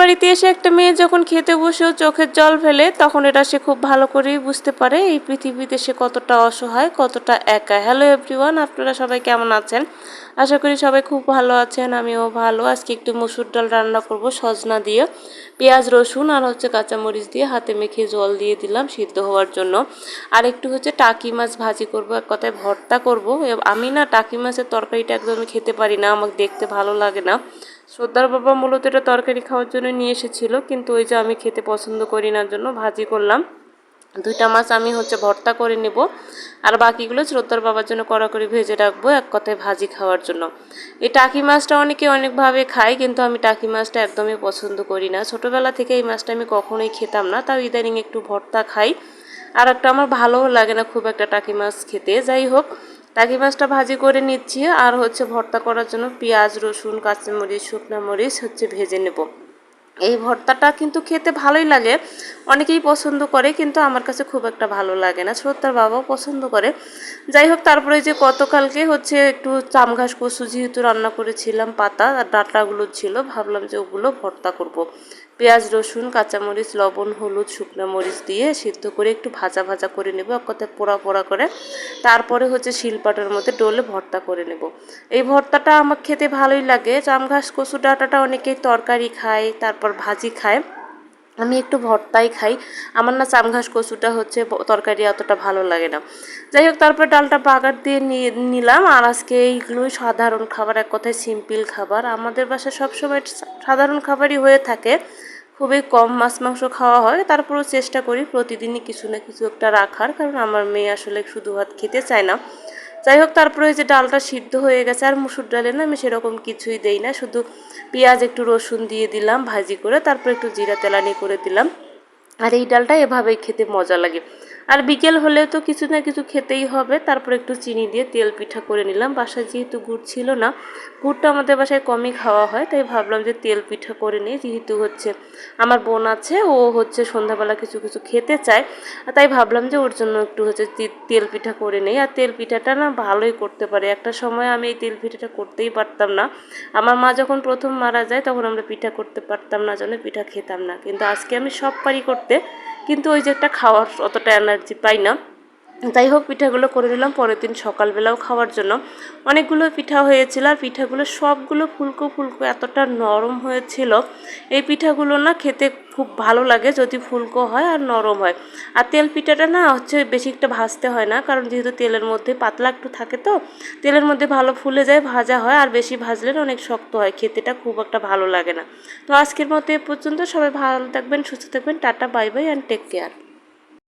বাড়িতে এসে একটা মেয়ে যখন খেতে বসেও চোখের জল ফেলে, তখন এটা সে খুব ভালো করেই বুঝতে পারে এই পৃথিবীতে সে কতটা অসহায়, কতটা একা। হ্যালো এভরিওয়ান আপনারা সবাই কেমন আছেন? আশা করি সবাই খুব ভালো আছেন, আমিও ভালো। আজকে একটু মসুর ডাল রান্না করব সজনা দিয়ে। পেঁয়াজ, রসুন আর হচ্ছে কাঁচামরিচ দিয়ে হাতে মেখে জল দিয়ে দিলাম সিদ্ধ হওয়ার জন্য। আর একটু হচ্ছে টাকি মাছ ভাজি করব, এক কথায় ভর্তা করব। আমি না টাকি মাছের তরকারিটা একদমই খেতে পারি না, আমাকে দেখতে ভালো লাগে না। শ্রদ্ধার বাবা মূলত এটা তরকারি খাওয়ার জন্য নিয়ে এসেছিল, কিন্তু ওই যে আমি খেতে পছন্দ করি না জন্য ভাজি করলাম। দুইটা মাছ আমি হচ্ছে ভর্তা করে নেব, আর বাকিগুলো শ্রদ্ধার বাবার জন্য কড়া করে ভেজে রাখব এক কথায় ভাজি খাওয়ার জন্য। এই টাকি মাছটা অনেকে অনেকভাবে খায়, কিন্তু আমি টাকি মাছটা একদমই পছন্দ করি না। ছোটোবেলা থেকে এই মাছটা আমি কখনোই খেতাম না, তাও ইদানিং একটু ভর্তা খাই। আর একটা আমার ভালোও লাগে না খুব একটা টাকি মাছ খেতে। যাই হোক টাকি মাছটা ভাজি করে নিচ্ছি। আর হচ্ছে ভর্তা করার জন্য পেঁয়াজ, রসুন, কাঁচামরিচ, শুকনো মরিচ হচ্ছে ভেজে নেব। এই ভর্তাটা কিন্তু খেতে ভালোই লাগে। অনেকেই পছন্দ করে, কিন্তু আমার কাছে খুব একটা ভালো লাগে না। শ্রদ্ধার বাবাও পছন্দ করে। যাই হোক, তারপরে যে গতকালকে হচ্ছে একটু চামঘাস কচু যেহেতু রান্না করেছিলাম, পাতা আর ডাঁটাগুলো ছিল, ভাবলাম যে ওগুলো ভর্তা করব। পেঁয়াজ, রসুন, কাঁচামরিচ, লবণ, হলুদ, শুকনো মরিচ দিয়ে সিদ্ধ করে একটু ভাজা ভাজা করে নেব, এক কথায় পোড়া পোড়া করে। তারপরে হচ্ছে শিলপাটার মধ্যে ডোলে ভর্তা করে নেব। এই ভর্তাটা আমার খেতে ভালোই লাগে। চামঘাস কচু ডাঁটাটা অনেকেই তরকারি খায়, তারপর ভাজি খায়। আমি একটু ভর্তাই খাই। আমার না চামঘাস কচুটা হচ্ছে তরকারি অতটা ভালো লাগে না। যাই হোক, তারপর ডালটা বাগার দিয়ে নিলাম। আর আজকে এইগুলোই সাধারণ খাবার, এক কথায় সিম্পল খাবার। আমাদের বাসায় সবসময় সাধারণ খাবারই হয়ে থাকে। খুবই কম মাছ মাংস খাওয়া হয়। তারপরেও চেষ্টা করি প্রতিদিনই কিছু না কিছু একটা রাখার। কারণ আমার মেয়ে আসলে শুধু ভাত খেতে চায় না। যাই হোক, তারপরে ওই যে ডালটা সিদ্ধ হয়ে গেছে, আর মুসুর ডালে না আমি সেরকম কিছুই দেই না, শুধু পেঁয়াজ, একটু রসুন দিয়ে দিলাম ভাজি করে, তারপর একটু জিরা তেলানি করে দিলাম। আর এই ডালটা এভাবেই খেতে মজা লাগে। আর বিকেল হলেও তো কিছু না কিছু খেতেই হবে। তারপর একটু চিনি দিয়ে তেল পিঠা করে নিলাম। বাসায় যেহেতু গুড় ছিল না, গুড়টা আমাদের বাসায় কমই খাওয়া হয়, তাই ভাবলাম যে তেল পিঠা করে নিই। যেহেতু হচ্ছে আমার বোন আছে, ও হচ্ছে সন্ধ্যাবেলা কিছু কিছু খেতে চায়, তাই ভাবলাম যে ওর জন্য একটু হচ্ছে তেল পিঠা করে নেই। আর তেল পিঠাটা না ভালোই করতে পারে। একটা সময় আমি এই তেল পিঠাটা করতেই পারতাম না। আমার মা যখন প্রথম মারা যায়, তখন আমরা পিঠা করতে পারতাম না, জন্য পিঠা খেতাম না। কিন্তু আজকে আমি সব পারি করতে কিন্তু ওই যে একটা খাওয়ার অতটা এনার্জি পাই না। যাই হোক, পিঠাগুলো করে নিলাম। পরের দিন সকালবেলাও খাওয়ার জন্য। অনেকগুলো পিঠা হয়েছিল আর পিঠাগুলো সবগুলো ফুলকো ফুলকো, এতটা নরম হয়েছিল। এই পিঠাগুলো না খেতে খুব ভালো লাগে যদি ফুলকো হয় আর নরম হয়। আর তেল পিঠাটা না হচ্ছে বেশি একটা ভাজতে হয় না, কারণ যেহেতু তেলের মধ্যে পাতলা একটু থাকে তো, তেলের মধ্যে ভালো ফুলে যায়, ভাজা হয়। আর বেশি ভাজলে অনেক শক্ত হয়, খেতেটা খুব একটা ভালো লাগে না। তো আজকের মতো এ পর্যন্ত। সবাই ভালো থাকবেন, সুস্থ থাকবেন। Tata, bye bye and take care